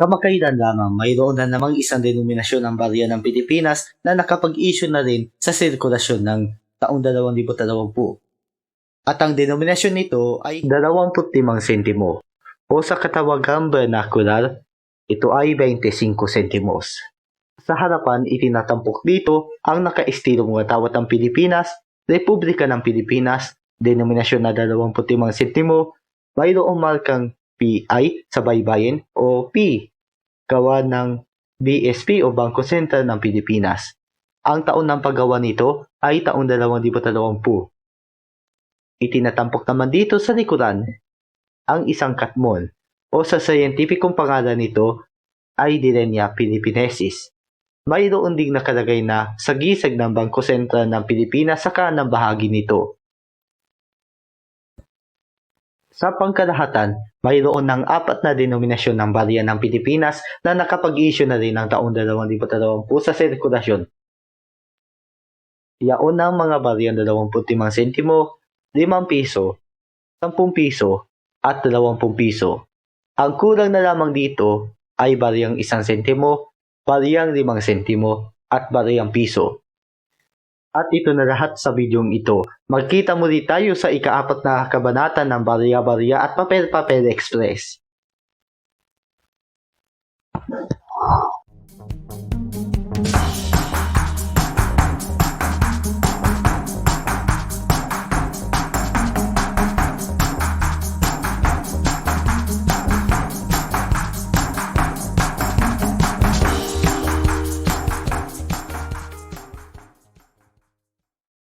Kamakailan lamang mayroon na namang isang denominasyon ng barya ng Pilipinas na nakapag-issue na rin sa sirkulasyon ng taong 2020. At ang denominasyon nito ay 25 sentimo o sa katawagang vernacular, ito ay 25 sentimos. Sa harapan, itinatampok dito ang nakaistilong watawat ng Pilipinas, Republika ng Pilipinas, denominasyon na 25 sentimo, mayroong markang PI sa baybayin o P, gawa ng BSP o Bangko Sentral ng Pilipinas. Ang taon ng paggawa nito ay taong 2020. Itinatampok naman dito sa likuran ang isang katmon o sa scientificong pangalan nito ay Dilenia Philippinesis. Mayroon ding nakalagay na sa gisag ng Bangko Sentral ng Pilipinas sa kanang bahagi nito. Sa pangkalahatan, mayroon ng apat na denominasyon ng barya ng Pilipinas na nakapag-issue na rin ng taong 2020 sa sirkulasyon. Yaon ng mga barya 25 sentimo, 5 piso, 10 piso, at 20 piso. Ang kulang na lamang dito ay bariyang 1 sentimo, bariyang 5 sentimo, at bariyang piso. At ito na lahat sa bidyong ito. Magkita muli tayo sa ikaapat na kabanata ng Barya Barya at Papel Papel Express.